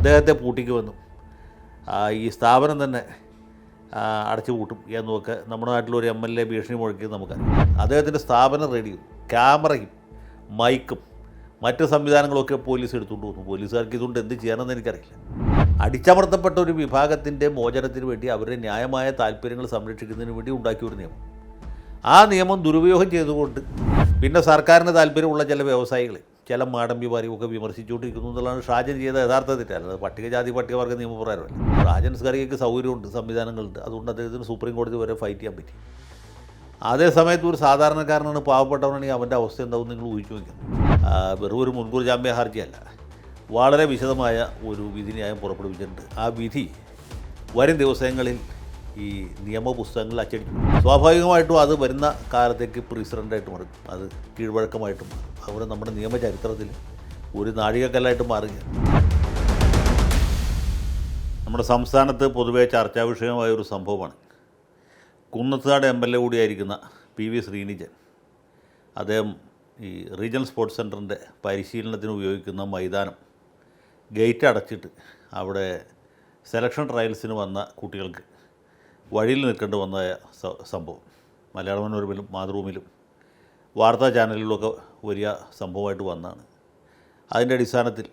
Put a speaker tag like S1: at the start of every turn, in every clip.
S1: അദ്ദേഹത്തെ പൂട്ടിക്കുമെന്നും ഈ സ്ഥാപനം തന്നെ അടച്ചു പൂട്ടും എന്നൊക്കെ നമ്മുടെ നാട്ടിലൊരു എം എൽ എ ഭീഷണി മുഴക്കിയത് നമുക്കറിയാം. അദ്ദേഹത്തിന്റെ സ്ഥാപനം റേഡിയോ ക്യാമറയും മൈക്കും മറ്റ് സംവിധാനങ്ങളൊക്കെ പോലീസ് എടുത്തുകൊണ്ട് പോകുന്നു പോലീസുകാർക്ക് ഇതുകൊണ്ട് എന്ത് ചെയ്യണമെന്ന് എനിക്കറിയില്ല. അടിച്ചമർത്തപ്പെട്ട ഒരു വിഭാഗത്തിന്റെ മോചനത്തിന് വേണ്ടി അവരുടെ ന്യായമായ താല്പര്യങ്ങൾ സംരക്ഷിക്കുന്നതിന് വേണ്ടി ഉണ്ടാക്കിയ ഒരു നിയമം. ആ നിയമം ദുരുപയോഗം ചെയ്തുകൊണ്ട് പിന്നെ സർക്കാരിന് താല്പര്യമുള്ള ചില വ്യവസായികളെ ചില ഒക്കെ വിമർശിച്ചുകൊണ്ടിരിക്കുന്നു എന്നുള്ളതാണ് ഷാജൻ ചെയ്ത യഥാർത്ഥ തെറ്റ് അല്ലാതെ പട്ടികജാതി പട്ടികവർഗ നിയമപ്രകാരമല്ല ഷാജൻ സ്കറിയയ്ക്ക് സൗകര്യമുണ്ട് സംവിധാനങ്ങളുണ്ട്. അതുകൊണ്ട് അദ്ദേഹത്തിന് സുപ്രീം കോടതി വരെ ഫൈറ്റ് ചെയ്യാൻ പറ്റി. അതേ സമയത്ത് ഒരു സാധാരണക്കാരനാണ് പാവപ്പെട്ടവനാണെങ്കിൽ അവന്റെ അവസ്ഥ എന്താവും നിങ്ങൾ ഊഹിച്ചു വയ്ക്കണം ആ, വെറും ഒരു മുൻകൂർ ജാമ്യ ഹർജിയല്ല. വളരെ വിശദമായ ഒരു വിധി ന്യായം പുറപ്പെടുവിച്ചിട്ടുണ്ട്. ആ വിധി വരും ദിവസങ്ങളിൽ ഈ നിയമപുസ്തകങ്ങളിൽ അച്ചടിക്കും. സ്വാഭാവികമായിട്ടും അത് വരുന്ന കാലത്തേക്ക് പ്രീസിഡന്റായിട്ട് മാറും. അത് കീഴ്വഴക്കമായിട്ട് മാറും. അതുപോലെ നമ്മുടെ നിയമചരിത്രത്തിൽ ഒരു നാഴികക്കല്ലായിട്ട് മാറുകയാണ്. നമ്മുടെ സംസ്ഥാനത്ത് പൊതുവേ ചർച്ചാ വിഷയമായ ഒരു സംഭവമാണ്. കുന്നത്താട് എം എൽ എ കൂടിയായിരിക്കുന്ന പി വി ശ്രീനിജൻ അദ്ദേഹം ഈ റീജിയണൽ സ്പോർട്സ് സെന്ററിന്റെ പരിശീലനത്തിന് ഉപയോഗിക്കുന്ന മൈതാനം ഗേറ്റ് അടച്ചിട്ട് അവിടെ സെലക്ഷൻ ട്രയൽസിന് വന്ന കുട്ടികൾക്ക് വഴിയിൽ നിൽക്കേണ്ടി വന്ന സംഭവം. മലയാള മനോരമയിലും മാതൃഭൂമിയിലും വാർത്താ ചാനലുകളൊക്കെ വലിയ സംഭവമായിട്ട് വന്നതാണ്. അതിന്റെ അടിസ്ഥാനത്തിൽ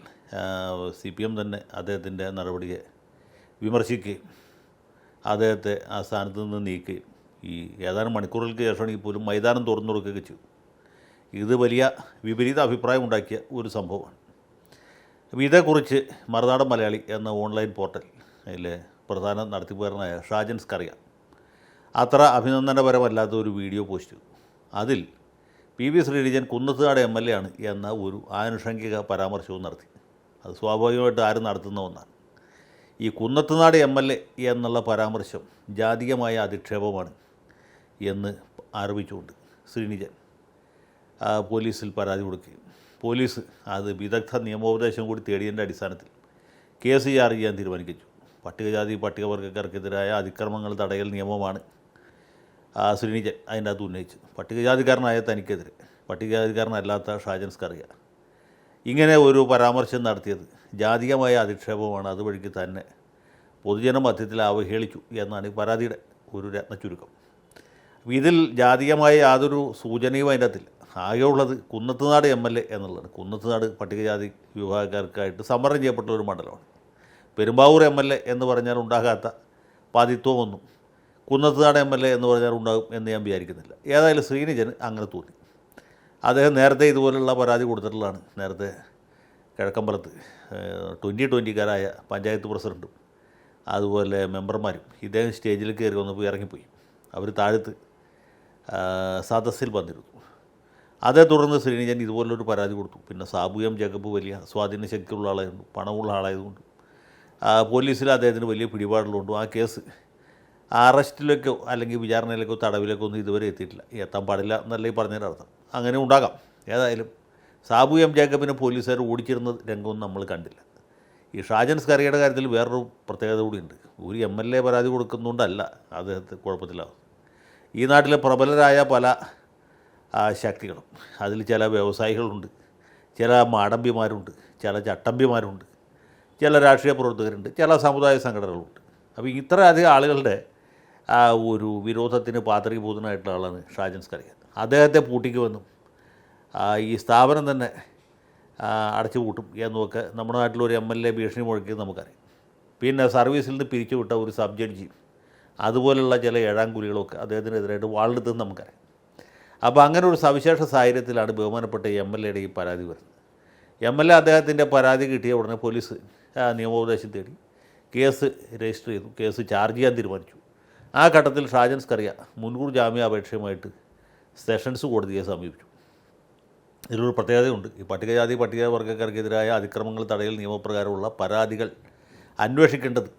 S1: സി പി എം തന്നെ അദ്ദേഹത്തിന്റെ നടപടിയെ വിമർശിക്കുകയും അദ്ദേഹത്തെ ആ സ്ഥാനത്ത് നിന്ന് നീക്കുകയും ഈ ഏതാനും മണിക്കൂറുകൾക്ക് ശേഷമാണെങ്കിൽ പോലും മൈതാനം തുറന്നു കൊടുക്കുകയൊക്കെ ചെയ്തു. ഇത് വലിയ വിപരീത അഭിപ്രായം ഉണ്ടാക്കിയ ഒരു സംഭവമാണ്. അപ്പോൾ ഇതേക്കുറിച്ച് മറുനാടൻ മലയാളി എന്ന ഓൺലൈൻ പോർട്ടൽ അതിലെ പ്രധാന നടത്തിപ്പുകാരനായ ഷാജൻ സ്കറിയ. അത്ര അഭിനന്ദനപരമല്ലാത്ത ഒരു വീഡിയോ പോസ്റ്റ്. ചെയ്തു അതിൽ P V Sreenijan Kunnathunad M L A ആണ് എന്ന ഒരു ആനുഷംഗിക പരാമർശവും നടത്തി. അത് സ്വാഭാവികമായിട്ട് ആരും നടത്തുന്ന ഒന്നാണ്. ഈ കുന്നത്തുനാട് എം എൽ എ എന്നുള്ള പരാമർശം ജാതീയമായ അധിക്ഷേപമാണ് എന്ന് ആരോപിച്ചുകൊണ്ട് ശ്രീനിജൻ പോലീസിൽ പരാതി കൊടുക്കുകയും. പോലീസ് അത് വിദഗ്ധ നിയമോപദേശം കൂടി തേടിയതിന്റെ അടിസ്ഥാനത്തിൽ കേസ് ചാർജ് ചെയ്യാൻ തീരുമാനിച്ചു. പട്ടികജാതി പട്ടികവർഗക്കാർക്കെതിരായ അതിക്രമങ്ങൾ തടയൽ നിയമമാണ് ശ്രീനിജൻ അതിന്റെ അകത്ത് ഉന്നയിച്ചു പട്ടികജാതിക്കാരനായ തനിക്കെതിരെ. പട്ടികജാതിക്കാരനല്ലാത്ത ഷാജൻ സ്കറിയ. ഇങ്ങനെ ഒരു പരാമർശം നടത്തിയത് ജാതീയമായ അധിക്ഷേപമാണ് അതുവഴിക്ക് തന്നെ പൊതുജന മധ്യത്തിൽ അവഹേളിച്ചു എന്നാണ് പരാതിയുടെ ഒരു രത്ന ചുരുക്കം. ഇതിൽ ജാതീയമായ യാതൊരു സൂചനയും അതിന്റെ അകത്തില്ല ആകെയുള്ളത് കുന്നത്തുനാട് എം എൽ എ എന്നുള്ളതാണ്. കുന്നത്തുനാട് പട്ടികജാതി വിഭാഗക്കാർക്കായിട്ട് സമരം ചെയ്യപ്പെട്ട ഒരു മണ്ഡലമാണ്. പെരുമ്പാവൂർ എം എൽ എ എന്ന് പറഞ്ഞാൽ ഉണ്ടാകാത്ത പാതിത്വമൊന്നും കുന്നത്തുനാട് എം എൽ എ എന്ന് പറഞ്ഞാൽ ഉണ്ടാകും എന്ന് ഞാൻ വിചാരിക്കുന്നില്ല. ഏതായാലും ശ്രീനിജൻ അങ്ങനെ തോന്നി. അദ്ദേഹം നേരത്തെ ഇതുപോലുള്ള പരാതി കൊടുത്തിട്ടുള്ളതാണ്. നേരത്തെ കിഴക്കമ്പലത്ത് ട്വന്റി ട്വന്റിക്കാരായ പഞ്ചായത്ത് പ്രസിഡന്റും അതുപോലെ മെമ്പർമാരും ഇദ്ദേഹം സ്റ്റേജിൽ കയറി വന്നപ്പോൾ ഇറങ്ങിപ്പോയി. അവർ താഴത്ത് സദസ്സിൽ വന്നിരുന്നു. അതേ തുടർന്ന് ശ്രീനിജൻ ഇതുപോലൊരു പരാതി കൊടുത്തു. പിന്നെ സാബു എം ജേക്കബ് വലിയ സ്വാധീന ശക്തിയുള്ള ആളായിരുന്നു പണമുള്ള ആളായതുകൊണ്ട് പോലീസിൽ അദ്ദേഹത്തിന് വലിയ പിടിപാടുള്ളതുകൊണ്ടും ആ കേസ് അറസ്റ്റിലേക്കോ അല്ലെങ്കിൽ വിചാരണയിലേക്കോ തടവിലേക്കോ ഒന്നും ഇതുവരെ എത്തിയിട്ടില്ല. എത്താൻ പാടില്ല എന്നല്ലേ പറഞ്ഞതിന്റെ അർത്ഥം. അങ്ങനെ ഉണ്ടാകാം. ഏതായാലും സാബു എം ജേക്കബിനെ പോലീസുകാർ ഓടിച്ചിരുന്ന രംഗമൊന്നും നമ്മൾ കണ്ടില്ല. ഈ ഷാജൻ സ്കറിയുടെ കാര്യത്തിൽ വേറൊരു പ്രത്യേകത കൂടിയുണ്ട്. ഒരു എം എൽ എ പരാതി കൊടുക്കുന്നതുകൊണ്ടല്ല അദ്ദേഹത്തെ കുഴപ്പത്തിലാവും ഈ നാട്ടിലെ പ്രബലരായ പല ശക്തികളും അതിൽ ചില വ്യവസായികളുണ്ട് ചില മാടമ്പിമാരുണ്ട് ചില ചട്ടമ്പിമാരുണ്ട്. ചില രാഷ്ട്രീയ പ്രവർത്തകരുണ്ട് ചില സമുദായ സംഘടനകളുണ്ട്. അപ്പോൾ ഇത്രയധികം ആളുകളുടെ ആ ഒരു വിരോധത്തിന് പാത്രീഭൂതനായിട്ടുള്ള ആളാണ് ഷാജൻ സ്കറിയ അദ്ദേഹത്തെ പൂട്ടിക്കുമെന്നും ഈ സ്ഥാപനം തന്നെ അടച്ചു പൂട്ടും എന്നൊക്കെ നമ്മുടെ നാട്ടിലൊരു എം എൽ എ ഭീഷണി മുഴക്കിയത് നമുക്കറിയാം. പിന്നെ സർവീസിൽ നിന്ന് പിരിച്ചുവിട്ട ഒരു സബ് ജഡ്ജിയും അതുപോലുള്ള ചില ഏഴാം കുലികളൊക്കെ അദ്ദേഹത്തിനെതിരായിട്ട് വാളെടുത്തെന്ന് നമുക്കറിയാം. അപ്പോൾ അങ്ങനെ ഒരു സവിശേഷ സാഹചര്യത്തിലാണ് ബഹുമാനപ്പെട്ട എം എൽ എയുടെ ഈ പരാതി വരുന്നത്. എം എൽ എ അദ്ദേഹത്തിന്റെ പരാതി കിട്ടിയ ഉടനെ പോലീസ് നിയമോപദേശം തേടി കേസ് രജിസ്റ്റർ ചെയ്തു. കേസ് ചാർജ് ചെയ്യാൻ തീരുമാനിച്ചു. ആ ഘട്ടത്തിൽ ഷാജൻ സ്കറിയ മുൻകൂർ ജാമ്യാപേക്ഷയുമായിട്ട് സെഷൻസ് കോടതിയെ സമീപിച്ചു. ഇതിലൊരു പ്രത്യേകതയുണ്ട്. ഈ പട്ടികജാതി പട്ടികവർഗക്കാർക്കെതിരായ അതിക്രമങ്ങൾ തടയൽ നിയമപ്രകാരമുള്ള പരാതികൾ അന്വേഷിക്കേണ്ടത്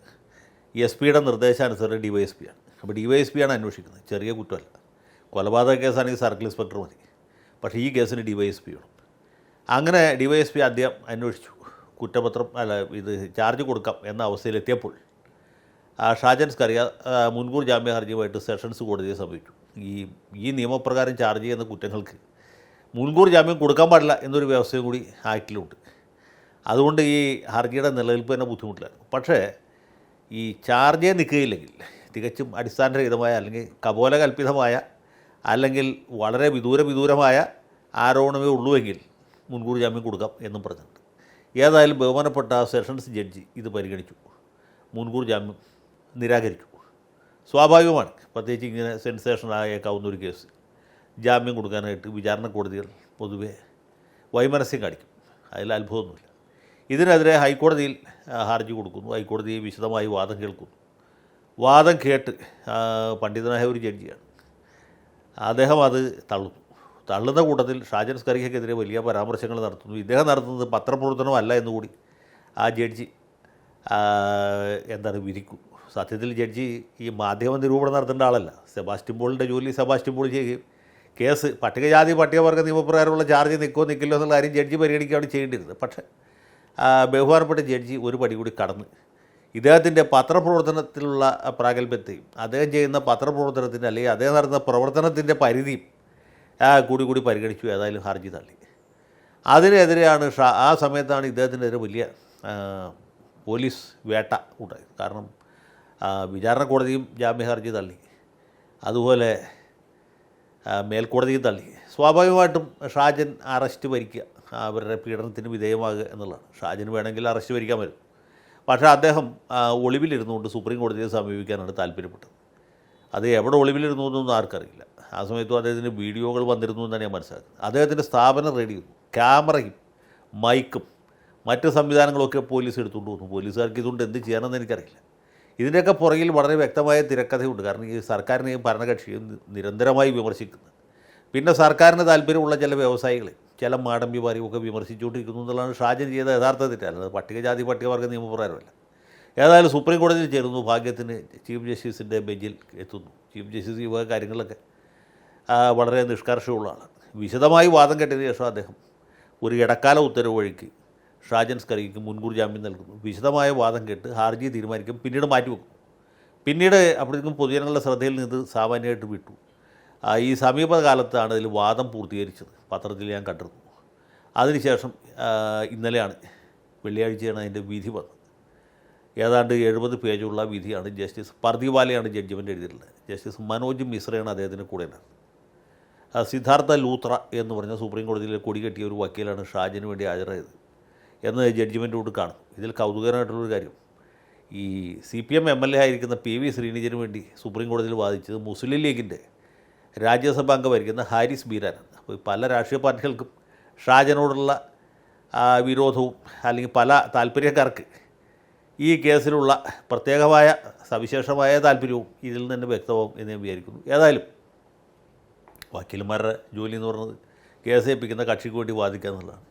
S1: എസ് പിയുടെ നിർദ്ദേശാനുസരണം ഡി വൈ എസ് പി ആണ് അപ്പോൾ ഡി വൈ എസ് പി ആണ് അന്വേഷിക്കുന്നത്. ചെറിയ കുറ്റമല്ല. കൊലപാതക കേസാണെങ്കിൽ സർക്കിൾ ഇൻസ്പെക്ടർ മതി. പക്ഷേ ഈ കേസിന് ഡി വൈ എസ് പി വേണം അങ്ങനെ ഡി വൈ എസ് പി ആദ്യം അന്വേഷിച്ചു. കുറ്റപത്രം അല്ല ഇത് ചാർജ് കൊടുക്കാം എന്ന അവസ്ഥയിലെത്തിയപ്പോൾ ഷാജൻസ് കറിയ മുൻകൂർ ജാമ്യ ഹർജിയുമായിട്ട് സെഷൻസ് കോടതിയെ സമീപിച്ചു. ഈ ഈ നിയമപ്രകാരം ചാർജ് ചെയ്യുന്ന കുറ്റങ്ങൾക്ക് മുൻകൂർ ജാമ്യം കൊടുക്കാൻ പാടില്ല എന്നൊരു വ്യവസ്ഥയും കൂടി ആക്ടിലുണ്ട് അതുകൊണ്ട് ഈ ഹർജിയുടെ നിലനിൽപ്പ് തന്നെ ബുദ്ധിമുട്ടില്ല പക്ഷേ ഈ ചാർജേ നിൽക്കുകയില്ലെങ്കിൽ തികച്ചും അടിസ്ഥാനരഹിതമായ അല്ലെങ്കിൽ കപോലകൽപിതമായ അല്ലെങ്കിൽ വളരെ വിദൂര വിദൂരമായ ആരോപണമേ ഉള്ളൂവെങ്കിൽ മുൻകൂർ ജാമ്യം കൊടുക്കാം എന്നും പറഞ്ഞിട്ടുണ്ട്. ഏതായാലും ബഹുമാനപ്പെട്ട സെഷൻസ് ജഡ്ജി ഇത് പരിഗണിച്ചു. മുൻകൂർ ജാമ്യം നിരാകരിച്ചു. സ്വാഭാവികമാണ്. പ്രത്യേകിച്ച് ഇങ്ങനെ സെൻസേഷൻ ആയേക്കാവുന്ന ഒരു കേസ്. ജാമ്യം കൊടുക്കാനായിട്ട് വിചാരണ കോടതികൾ പൊതുവെ വൈമനസ്യം കാണിക്കും. അതിൽ അത്ഭുതമൊന്നുമില്ല. ഇതിനെതിരെ ഹൈക്കോടതിയിൽ ഹർജി കൊടുക്കുന്നു. ഹൈക്കോടതി വിശദമായി വാദം കേൾക്കുന്നു. വാദം കേട്ട് പണ്ഡിതനായ ഒരു ജഡ്ജിയാണ്. അദ്ദേഹം അത് തള്ളുന്നു. തള്ളുന്ന കൂട്ടത്തിൽ ഷാജൻ സ്കറിയക്കെതിരെ വലിയ പരാമർശങ്ങൾ നടത്തുന്നു. ഇദ്ദേഹം നടത്തുന്നത് പത്രപ്രവർത്തനമല്ല എന്നുകൂടി ആ ജഡ്ജി എന്താണ് വിധിക്കും. സത്യത്തിൽ ജഡ്ജി ഈ മാധ്യമ നിരൂപണം നടത്തേണ്ട ആളല്ല. സെബാസ്റ്റ്യൻ പോളിന്റെ ജോലി സെബാസ്റ്റ്യൻ പോൾ ചെയ്യുകയും കേസ് പട്ടികജാതി പട്ടികവർഗ നിയമപ്രകാരമുള്ള ചാർജ് നിൽക്കുമോ നിൽക്കില്ലോ എന്നുള്ള കാര്യം ജഡ്ജി പരിഗണിക്കുകയാണ് ചെയ്യേണ്ടിയിരുന്നത്. പക്ഷേ ബഹുമാനപ്പെട്ട ജഡ്ജി ഒരു പടി കൂടി കടന്ന് ഇദ്ദേഹത്തിന്റെ പത്രപ്രവർത്തനത്തിലുള്ള പ്രാഗൽഭ്യത്തെയും അദ്ദേഹം ചെയ്യുന്ന പത്രപ്രവർത്തനത്തിന്റെ അല്ലെങ്കിൽ അദ്ദേഹം നടത്തുന്ന പ്രവർത്തനത്തിന്റെ പരിധിയും കൂടി കൂടി പരിഗണിച്ചു ഏതായാലും ഹർജി തള്ളി. അതിനെതിരെയാണ് ഷാ ആ സമയത്താണ് ഇദ്ദേഹത്തിനെതിരെ വലിയ ആ, പോലീസ് വേട്ട ഉണ്ടായത്. കാരണം ആ, വിചാരണ കോടതിയും ജാമ്യ ഹർജി തള്ളി. അതുപോലെ ആ, മേൽക്കോടതിയും തള്ളി. സ്വാഭാവികമായിട്ടും ഷാജൻ അറസ്റ്റ് ഭരിക്കുക അവരുടെ പീഡനത്തിന് വിധേയമാകുക എന്നുള്ളതാണ്. ഷാജന് വേണമെങ്കിൽ അറസ്റ്റ് ഭരിക്കാൻ വരും പക്ഷേ അദ്ദേഹം ആ, ഒളിവിലിരുന്നുകൊണ്ട് സുപ്രീം കോടതിയെ സമീപിക്കാനാണ് താല്പര്യപ്പെട്ടത്. അത് എവിടെ ഒളിവിലിരുന്നു എന്നൊന്നും ആർക്കറിയില്ല. ആ സമയത്തും അദ്ദേഹത്തിന്റെ വീഡിയോകൾ വന്നിരുന്നു എന്നാണ് ഞാൻ മനസ്സിലാക്കുന്നത്. അദ്ദേഹത്തിന്റെ സ്ഥാപനം റെഡി ചെയ്തു ക്യാമറയും മൈക്കും മറ്റ് സംവിധാനങ്ങളൊക്കെ പോലീസ് എടുത്തുകൊണ്ട് വന്നു. പോലീസുകാർക്ക് ഇതുകൊണ്ട് എന്ത് ചെയ്യണമെന്ന് എനിക്കറിയില്ല. ഇതിന്റെയൊക്കെ പുറകിൽ വളരെ വ്യക്തമായ തിരക്കഥയുണ്ട്. കാരണം ഈ സർക്കാരിനെയും ഭരണകക്ഷിയും നിരന്തരമായി വിമർശിക്കുന്നു പിന്നെ സർക്കാരിന് താല്പര്യമുള്ള ചില വ്യവസായികളെ ചില മാടമ്പിമാരെയും ഒക്കെ വിമർശിച്ചുകൊണ്ടിരിക്കുന്നു എന്നുള്ളതാണ് ഷാജൻ ചെയ്ത യഥാർത്ഥ തെറ്റല്ല പട്ടികജാതി പട്ടികവർഗ നിയമപ്രകാരമല്ല. ഏതായാലും സുപ്രീം കോടതിയിൽ ചേരുന്നു ഭാഗ്യത്തിന് ചീഫ് ജസ്റ്റിസിന്റെ ബെഞ്ചിൽ എത്തുന്നു. ചീഫ് ജസ്റ്റിസ് ഈ വക കാര്യങ്ങളിലൊക്കെ വളരെ നിഷ്കർഷമുള്ള ആളാണ്. വിശദമായി വാദം കേട്ടതിന് ശേഷം അദ്ദേഹം ഒരു ഇടക്കാല ഉത്തരവ് വഴിക്ക് ഷാജൻ സ്കറിക്ക് മുൻകൂർ ജാമ്യം നൽകുന്നു. വിശദമായ വാദം കേട്ട് ഹർജി തീരുമാനിക്കും പിന്നീട് മാറ്റിവെക്കും പിന്നീട് അപ്പോഴേക്കും പൊതുജനങ്ങളുടെ ശ്രദ്ധയിൽ നിന്ന് സാമാന്യമായിട്ട് വിട്ടു. ഈ സമീപകാലത്താണ് ഇതിൽ വാദം പൂർത്തീകരിച്ചത്. പത്രത്തിൽ ഞാൻ കണ്ടിരുന്നു. അതിനുശേഷം ഇന്നലെയാണ് വെള്ളിയാഴ്ചയാണ് അതിന്റെ വിധി വന്നത്. ഏതാണ്ട് എഴുപത് പേജുള്ള വിധിയാണ് ജസ്റ്റിസ് പർദിവാലയാണ് ജഡ്ജിമെന്റ് എഴുതിയിട്ടുള്ളത്. ജസ്റ്റിസ് മനോജ് മിശ്രയാണ് അദ്ദേഹത്തിന്റെ കൂടെ ഉണ്ടായിരുന്നത് ആ, സിദ്ധാർത്ഥ ലൂത്ര എന്ന് പറഞ്ഞ സുപ്രീം കോടതിയിൽ കൊടി കെട്ടിയ ഒരു വക്കീലാണ് ഷാജിന് വേണ്ടി ഹാജരായത് എന്ന് ജഡ്ജിമെന്റോട് കാണും. ഇതിൽ കൗതുകരമായിട്ടുള്ളൊരു കാര്യം. ഈ C P M M L A ആയിരിക്കുന്ന പി വി ശ്രീനിജന് വേണ്ടി സുപ്രീം കോടതിയിൽ വാദിച്ചത് മുസ്ലിം ലീഗിന്റെ രാജ്യസഭാ അംഗമായിരിക്കുന്ന ഹാരിസ് ബീരാനാണ്. അപ്പോൾ പല രാഷ്ട്രീയ പാർട്ടികൾക്കും ഷാജനോടുള്ള വിരോധവും അല്ലെങ്കിൽ പല താല്പര്യക്കാർക്ക് ഈ കേസിലുള്ള പ്രത്യേകമായ സവിശേഷമായ താല്പര്യവും ഇതിൽ നിന്ന് വ്യക്തമാവും എന്ന് ഞാൻ വിചാരിക്കുന്നു. ഏതായാലും വക്കീലന്മാരുടെ ജോലി എന്ന് പറഞ്ഞത് കേസ് ഏൽപ്പിക്കുന്ന കക്ഷിക്ക് വേണ്ടി വാദിക്കുക എന്നുള്ളതാണ്.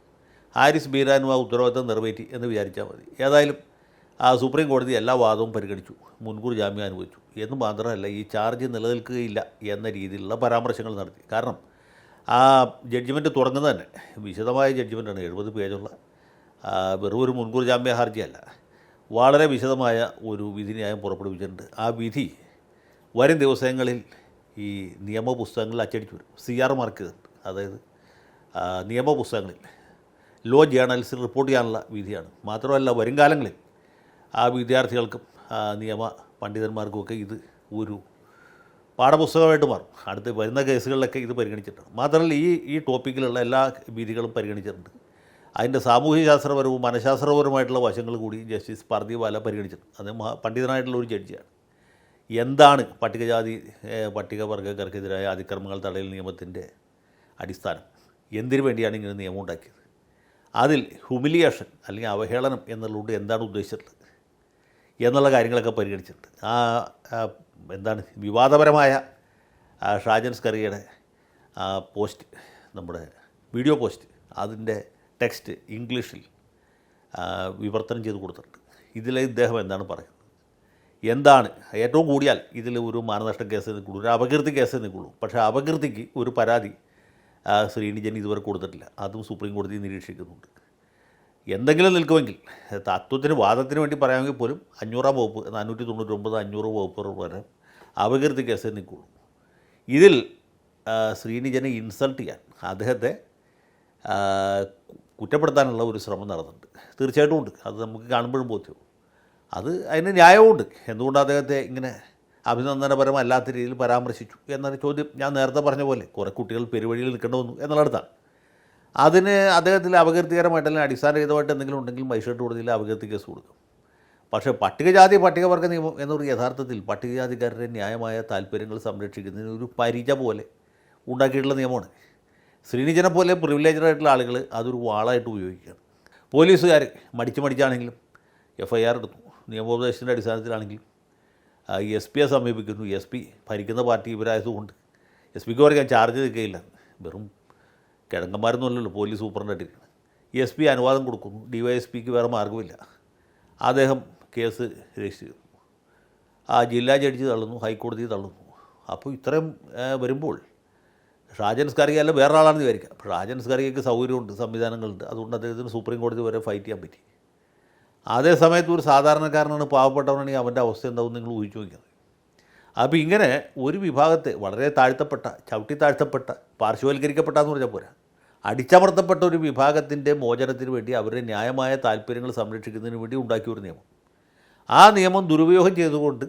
S1: ഹാരിസ് ബീരാനും ആ ഉത്തരവാദിത്തം നിറവേറ്റി എന്ന് വിചാരിച്ചാൽ മതി. ഏതായാലും ആ സുപ്രീം കോടതി എല്ലാ വാദവും പരിഗണിച്ചു. മുൻകൂർ ജാമ്യം അനുവദിച്ചു. എന്ന് മാത്രമല്ല ഈ ചാർജ് നിലനിൽക്കുകയില്ല എന്ന രീതിയിലുള്ള പരാമർശങ്ങൾ നടത്തി. കാരണം ആ ജഡ്ജ്മെന്റ് തുടങ്ങുന്നത് തന്നെ വിശദമായ ജഡ്ജ്മെന്റാണ്. എഴുപത് പേജുള്ള വെറുതെ വെറും ഒരു മുൻകൂർ ജാമ്യ ഹർജിയല്ല. വളരെ വിശദമായ ഒരു വിധിന്യായം പുറപ്പെടുവിച്ചിട്ടുണ്ട്. ആ വിധി വരും ദിവസങ്ങളിൽ ഈ നിയമപുസ്തകങ്ങളിൽ അച്ചടിച്ചു വരും. സി ആർ മാർക്ക് അതായത് നിയമപുസ്തകങ്ങളിൽ ലോ ജേണൽസിൽ റിപ്പോർട്ട് ചെയ്യാനുള്ള വിധിയാണ്. മാത്രമല്ല വരും കാലങ്ങളിൽ ആ വിദ്യാർത്ഥികൾക്കും നിയമ പണ്ഡിതന്മാർക്കുമൊക്കെ ഇത് ഒരു പാഠപുസ്തകമായിട്ട് മാറും. അടുത്ത് വരുന്ന കേസുകളിലൊക്കെ ഇത് പരിഗണിച്ചിട്ടുണ്ട്. മാത്രമല്ല ഈ ഈ ടോപ്പിക്കിലുള്ള എല്ലാ വിധികളും പരിഗണിച്ചിട്ടുണ്ട്. അതിന്റെ സാമൂഹ്യശാസ്ത്രപരവും മനഃശാസ്ത്രപരവുമായിട്ടുള്ള വശങ്ങൾ കൂടി ജസ്റ്റിസ് പർദീപാല പരിഗണിച്ചിട്ടുണ്ട്. അത് പണ്ഡിതനായിട്ടുള്ള ഒരു ജഡ്ജിയാണ്. എന്താണ് പട്ടികജാതി പട്ടികവർഗക്കാർക്കെതിരായ അതിക്രമങ്ങൾ തടയൽ നിയമത്തിന്റെ അടിസ്ഥാനം? എന്തിനു വേണ്ടിയാണ് ഇങ്ങനെ നിയമം ഉണ്ടാക്കിയത്? അതിൽ ഹ്യൂമിലിയേഷൻ അല്ലെങ്കിൽ അവഹേളനം എന്നുള്ളതുകൊണ്ട് എന്താണ് ഉദ്ദേശിച്ചിട്ടുള്ളത്? എന്നുള്ള കാര്യങ്ങളൊക്കെ പരിഗണിച്ചിട്ടുണ്ട്. ആ എന്താണ് വിവാദപരമായ ആ ഷാജൻ സ്കറിയുടെ പോസ്റ്റ് നമ്മുടെ വീഡിയോ പോസ്റ്റ് അതിന്റെ ടെക്സ്റ്റ് ഇംഗ്ലീഷിൽ വിവർത്തനം ചെയ്ത് കൊടുത്തിട്ടുണ്ട്. ഇതിൽ ഇദ്ദേഹം എന്താണ് പറയുന്നത്? എന്താണ്? ഏറ്റവും കൂടിയാൽ ഇതിൽ ഒരു മാനനഷ്ട കേസ് നിൽക്കുള്ളൂ ഒരു അപകീർത്തി കേസ് നിൽക്കുള്ളൂ. പക്ഷേ അപകീർത്തിക്ക് ഒരു പരാതി ശ്രീനിജൻ ഇതുവരെ കൊടുത്തിട്ടില്ല. അതും സുപ്രീം കോടതി നിരീക്ഷിക്കുന്നുണ്ട്. എന്തെങ്കിലും നിൽക്കുമെങ്കിൽ തത്വത്തിന് വാദത്തിന് വേണ്ടി പറയാമെങ്കിൽ പോലും അഞ്ഞൂറാം വകുപ്പ് നാനൂറ്റി തൊണ്ണൂറ്റൊമ്പത് അഞ്ഞൂറ് വകുപ്പ് വരെ അപകീർത്തി കേസേ നിൽക്കുള്ളൂ. ഇതിൽ ശ്രീനിജനെ ഇൻസൾട്ട് ചെയ്യാൻ അദ്ദേഹത്തെ കുറ്റപ്പെടുത്താനുള്ള ഒരു ശ്രമം നടന്നിട്ടുണ്ട്. തീർച്ചയായിട്ടും ഉണ്ട്. അത് നമുക്ക് കാണുമ്പോഴും ബോധ്യവും. അത് അതിന് ന്യായവുമുണ്ട്. എന്തുകൊണ്ട് അദ്ദേഹത്തെ ഇങ്ങനെ അഭിനന്ദനപരമല്ലാത്ത രീതിയിൽ പരാമർശിച്ചു എന്നൊരു ചോദ്യം ഞാൻ നേരത്തെ പറഞ്ഞ പോലെ കുറേ കുട്ടികൾ പെരുവഴിയിൽ നിൽക്കേണ്ടി വന്നു എന്നുള്ളിടത്താണ്. അതിന് അദ്ദേഹത്തിൽ അപകീർത്തികരമായിട്ട് അല്ലെങ്കിൽ അടിസ്ഥാനരഹിതമായിട്ട് എന്തെങ്കിലും ഉണ്ടെങ്കിൽ മജിസ്ട്രേറ്റ് കോടതിയിൽ അപകീർത്തി കേസ് കൊടുക്കും. പക്ഷേ പട്ടികജാതി പട്ടികവർഗ നിയമം എന്നൊരു യഥാർത്ഥത്തിൽ പട്ടികജാതിക്കാരുടെ ന്യായമായ താല്പര്യങ്ങൾ സംരക്ഷിക്കുന്നതിന് ഒരു പരിച പോലെ ഉണ്ടാക്കിയിട്ടുള്ള നിയമമാണ്. ശ്രീനിജനെ പോലെ പ്രിവിലേജഡ് ആയിട്ടുള്ള ആളുകൾ അതൊരു വാളായിട്ട് ഉപയോഗിക്കുകയാണ്. പോലീസുകാർ മടിച്ച് മടിച്ചാണെങ്കിലും എഫ് ഐ ആർ എടുത്തു. നിയമോപദേശത്തിന്റെ അടിസ്ഥാനത്തിലാണെങ്കിലും എസ് പിയെ സമീപിക്കുന്നു. എസ് പി ഭരിക്കുന്ന പാർട്ടി ഇവരായതുകൊണ്ട് എസ് പിക്ക് പറയാൻ ചാർജ് നിൽക്കുകയില്ല. വെറും കിഴങ്ങന്മാരൊന്നുമല്ലല്ലോ പോലീസ് സൂപ്രണ്ടായിട്ടിരിക്കുന്നത് എസ് പി അനുവാദം കൊടുക്കുന്നു. ഡി വൈ എസ് പിക്ക് വേറെ മാർഗമില്ല. അദ്ദേഹം കേസ് രജിസ്റ്റർ ചെയ്തു. ആ ജില്ലാ ജഡ്ജി തള്ളുന്നു ഹൈക്കോടതി തള്ളുന്നു. അപ്പോൾ ഇത്രയും വരുമ്പോൾ ഷാജൻ സ്കറിയ അല്ല വേറെ ആളാണെന്ന് അപ്പോൾ ഷാജൻ സ്കറിയയ്ക്ക് സൗകര്യമുണ്ട് സംവിധാനങ്ങളുണ്ട്. അതുകൊണ്ട് അദ്ദേഹത്തിന് സുപ്രീം കോടതി വരെ ഫൈറ്റ് ചെയ്യാൻ പറ്റി. അതേ സമയത്ത് ഒരു സാധാരണക്കാരനാണ് പാവപ്പെട്ടവനാണെങ്കിൽ അവന്റെ അവസ്ഥ എന്താവും നിങ്ങൾ ഊഹിച്ചു നോക്കിയത്. അപ്പോൾ ഇങ്ങനെ ഒരു വിഭാഗത്തെ വളരെ താഴ്ത്തപ്പെട്ട ചവിട്ടി താഴ്ത്തപ്പെട്ട പാർശ്വവൽക്കരിക്കപ്പെട്ട എന്ന് പറഞ്ഞാൽ പോരാ. അടിച്ചമർത്തപ്പെട്ട ഒരു വിഭാഗത്തിന്റെ മോചനത്തിന് വേണ്ടി അവരുടെ ന്യായമായ താല്പര്യങ്ങൾ സംരക്ഷിക്കുന്നതിന് വേണ്ടി ഉണ്ടാക്കിയ ഒരു നിയമം. ആ നിയമം ദുരുപയോഗം ചെയ്തുകൊണ്ട്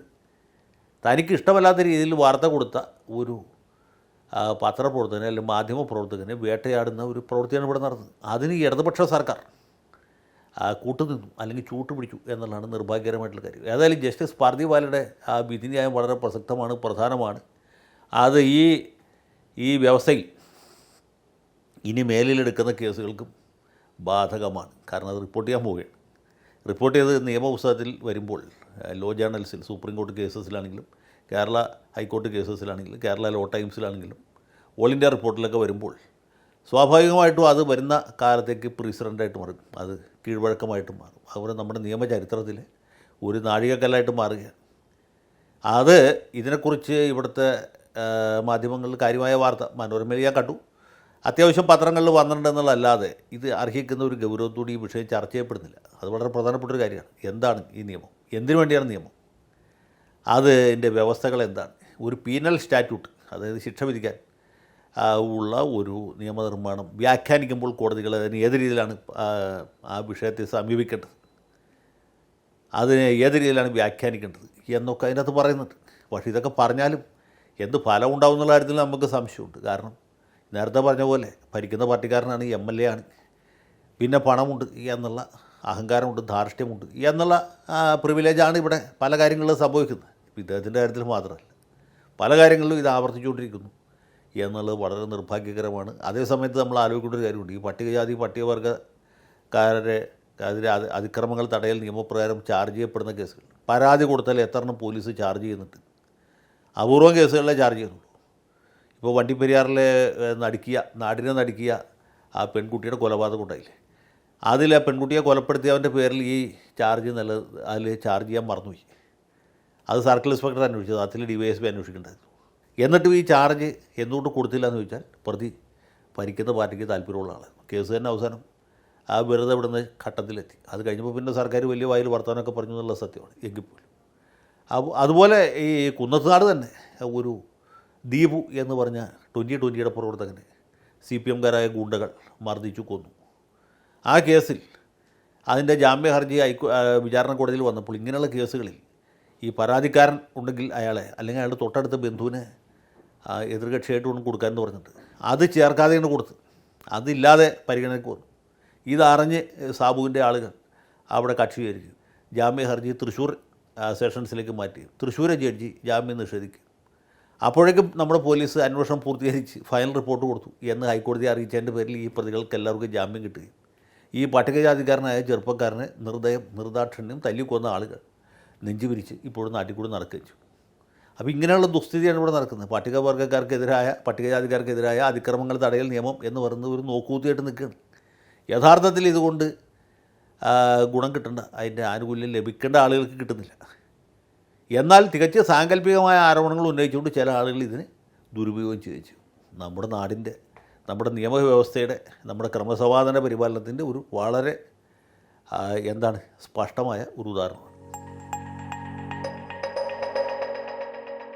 S1: തനിക്ക് ഇഷ്ടമല്ലാത്ത രീതിയിൽ വാർത്ത കൊടുത്ത ഒരു പത്രപ്രവർത്തകനെ അല്ലെങ്കിൽ മാധ്യമ പ്രവർത്തകനെ വേട്ടയാടുന്ന ഒരു പ്രവൃത്തിയാണ് ഇവിടെ നടന്നത് അതിന് ഇടതുപക്ഷ സർക്കാർ കൂട്ടുനിന്നു അല്ലെങ്കിൽ ചൂട്ടുപിടിച്ചു എന്നുള്ളതാണ് നിർഭാഗ്യകരമായിട്ടുള്ള കാര്യം. ഏതായാലും ജസ്റ്റിസ് പാർദിവാലയുടെ ആ വിധിന്യായം വളരെ പ്രസക്തമാണ് പ്രധാനമാണ്. അത് ഈ ഈ വ്യവസ്ഥയിൽ ഇനി മേലിലെടുക്കുന്ന കേസുകൾക്കും ബാധകമാണ്. കാരണം അത് റിപ്പോർട്ട് ചെയ്യാൻ പോവുകയാണ്. റിപ്പോർട്ട് ചെയ്ത് നിയമപുസ്തകത്തിൽ വരുമ്പോൾ ലോ ജേണൽസിൽ സുപ്രീം കോടതി കേസസിലാണെങ്കിലും കേരള ഹൈക്കോടതി കേസസിലാണെങ്കിലും കേരള ലോ ടൈംസിലാണെങ്കിലും ഓൾ ഇന്ത്യ റിപ്പോർട്ടിലൊക്കെ വരുമ്പോൾ സ്വാഭാവികമായിട്ടും അത് വരുന്ന കാലത്തേക്ക് പ്രീസിഡന്റായിട്ട് മാറും. അത് കീഴ്വഴക്കമായിട്ട് മാറും. അതുപോലെ നമ്മുടെ നിയമചരിത്രത്തിൽ ഒരു നാഴികക്കല്ലായിട്ട് മാറുകയാണ്. അത് ഇതിനെക്കുറിച്ച് ഇവിടുത്തെ മാധ്യമങ്ങളിൽ കാര്യമായ വാർത്ത മനോരമയിൽ ഞാൻ കണ്ടു. അത്യാവശ്യം പത്രങ്ങളിൽ വന്നിട്ടുണ്ടെന്നുള്ളതല്ലാതെ ഇത് അർഹിക്കുന്ന ഒരു ഗൗരവത്തോടെ ഈ വിഷയം ചർച്ച ചെയ്യപ്പെടുന്നില്ല. അത് വളരെ പ്രധാനപ്പെട്ട ഒരു കാര്യമാണ്. എന്താണ് ഈ നിയമം? എന്തിനു വേണ്ടിയാണ് നിയമം? അതിന്റെ വ്യവസ്ഥകൾ എന്താണ്? ഒരു പീനൽ സ്റ്റാറ്റ്യൂട്ട് അതായത് ശിക്ഷ വിധിക്കാൻ ഉള്ള ഒരു നിയമനിർമ്മാണം വ്യാഖ്യാനിക്കുമ്പോൾ കോടതികൾ അതിന് ഏത് രീതിയിലാണ് ആ, വിഷയത്തെ സമീപിക്കേണ്ടത്? അതിനെ ഏത് രീതിയിലാണ് വ്യാഖ്യാനിക്കേണ്ടത് എന്നൊക്കെ അതിനകത്ത് പറയുന്നുണ്ട്. പക്ഷേ ഇതൊക്കെ പറഞ്ഞാലും എന്ത് ഫലം ഉണ്ടാവും എന്നുള്ള കാര്യത്തിൽ നമുക്ക് സംശയമുണ്ട്. കാരണം നേരത്തെ പറഞ്ഞ പോലെ ഭരിക്കുന്ന പാർട്ടിക്കാരനാണ് എം എൽ എ ആണ്. പിന്നെ പണമുണ്ട് എന്നുള്ള അഹങ്കാരമുണ്ട് ധാർഷ്ട്യമുണ്ട് എന്നുള്ള പ്രിവിലേജാണ് ഇവിടെ പല കാര്യങ്ങളിലും സംഭവിക്കുന്നത്. ഇദ്ദേഹത്തിന്റെ കാര്യത്തിൽ മാത്രമല്ല. പല കാര്യങ്ങളിലും ഇത് ആവർത്തിച്ചുകൊണ്ടിരിക്കുന്നു എന്നുള്ളത് വളരെ നിർഭാഗ്യകരമാണ്. അതേസമയത്ത് നമ്മൾ ആലോചിക്കേണ്ട ഒരു കാര്യമുണ്ട്. ഈ പട്ടികജാതി പട്ടികവർഗക്കാരെ അതിലെ അതിക്രമങ്ങൾ തടയൽ നിയമപ്രകാരം ചാർജ് ചെയ്യപ്പെടുന്ന കേസുകൾ. പരാതി കൊടുത്താൽ എത്ര എണ്ണം പോലീസ് ചാർജ് ചെയ്യുന്നുണ്ട്? അപൂർവം കേസുകളിലെ ചാർജ് ചെയ്യുന്നുള്ളൂ. ഇപ്പോൾ വണ്ടിപ്പെരിയാറിലെ നടുക്കിയ നാടിനെ നടുക്കിയ ആ പെൺകുട്ടിയുടെ കൊലപാതകം ഉണ്ടായില്ലേ? അതിൽ ആ പെൺകുട്ടിയെ കൊലപ്പെടുത്തിയവന്റെ പേരിൽ ഈ ചാർജ് നല്ല അതിൽ ചാർജ് ചെയ്യാൻ മറന്നുപോയി. അത് സർക്കിൾ ഇൻസ്പെക്ടർ അന്വേഷിച്ചത് അതിൽ ഡി വൈ എസ് പി അന്വേഷിക്കേണ്ടത് എന്നിട്ടും ഈ ചാർജ് എന്തുകൊണ്ട് കൊടുത്തില്ല എന്ന് ചോദിച്ചാൽ പ്രതി ഭരിക്കുന്ന പാർട്ടിക്ക് താല്പര്യമുള്ള ആളാണ്. കേസ് തന്നെ അവസാനം ആ വെറുതെ ഇവിടുന്ന് ഘട്ടത്തിലെത്തി. അത് കഴിഞ്ഞപ്പോൾ പിന്നെ സർക്കാർ വലിയ വായിൽ വർത്തമാനമൊക്കെ പറഞ്ഞു എന്നുള്ള സത്യമാണ് എങ്കിൽ പോലും. അതുപോലെ ഈ കുന്നത്തുനാട് തന്നെ ഒരു ദീപു എന്ന് പറഞ്ഞ ട്വന്റി ട്വന്റിയുടെ പ്രവർത്തകനെ സി പി എംകാരായ ഗുണ്ടകൾ മർദ്ദിച്ചു കൊന്നു. ആ കേസിൽ അതിന്റെ ജാമ്യ ഹർജി വിചാരണ കോടതിയിൽ വന്നപ്പോൾ ഇങ്ങനെയുള്ള കേസുകളിൽ ഈ പരാതിക്കാരൻ ഉണ്ടെങ്കിൽ അയാളെ അല്ലെങ്കിൽ അയാളുടെ തൊട്ടടുത്ത ബന്ധുവിനെ എതിർകക്ഷിയായിട്ട് കൊണ്ട് കൊടുക്കാമെന്ന് പറഞ്ഞിട്ട് അത് ചേർക്കാതെയാണ് കൊടുത്ത് അതില്ലാതെ പരിഗണനയ്ക്ക് വന്നു. ഇതറിഞ്ഞ് സാബുവിന്റെ ആളുകൾ അവിടെ കക്ഷി ചേരിക്കും ജാമ്യ ഹർജി തൃശ്ശൂർ സെഷൻസിലേക്ക് മാറ്റി. തൃശ്ശൂരെ ജഡ്ജി ജാമ്യം നിഷേധിക്കും. അപ്പോഴേക്കും നമ്മുടെ പോലീസ് അന്വേഷണം പൂർത്തീകരിച്ച് ഫൈനൽ റിപ്പോർട്ട് കൊടുത്തു എന്ന് ഹൈക്കോടതി അറിയിച്ചതിന്റെ പേരിൽ ഈ പ്രതികൾക്ക് എല്ലാവർക്കും ജാമ്യം കിട്ടുകയും. ഈ പട്ടികജാതിക്കാരനായ ചെറുപ്പക്കാരനെ നിർദ്ദയം നിർദാക്ഷിണ്യം തല്ലിക്കൊന്ന ആളുകൾ നെഞ്ചു പിരിച്ച് ഇപ്പോഴും നാട്ടിൽ കൂടി നടക്കുകയും അപ്പോൾ ഇങ്ങനെയുള്ള ദുസ്ഥിതിയാണ് ഇവിടെ നടക്കുന്നത്. പട്ടികവർഗക്കാർക്കെതിരായ പട്ടികജാതിക്കാർക്കെതിരായ അതിക്രമങ്ങൾ തടയൽ നിയമം എന്ന് പറയുന്നത് ഒരു നോക്കൂത്തിയായിട്ട് നിൽക്കുകയാണ്. യഥാർത്ഥത്തിൽ ഇതുകൊണ്ട് ഗുണം കിട്ടേണ്ട അതിന്റെ ആനുകൂല്യം ലഭിക്കേണ്ട ആളുകൾക്ക് കിട്ടുന്നില്ല. എന്നാൽ തികച്ച് സാങ്കല്പികമായ ആരോപണങ്ങൾ ഉന്നയിച്ചുകൊണ്ട് ചില ആളുകൾ ഇതിന് ദുരുപയോഗം ചെയ്തു നമ്മുടെ നാടിന്റെ നമ്മുടെ നിയമവ്യവസ്ഥയുടെ നമ്മുടെ ക്രമസമാധാന പരിപാലനത്തിന്റെ ഒരു വളരെ എന്താണ് സ്പഷ്ടമായ ഒരു ഉദാഹരണമാണ്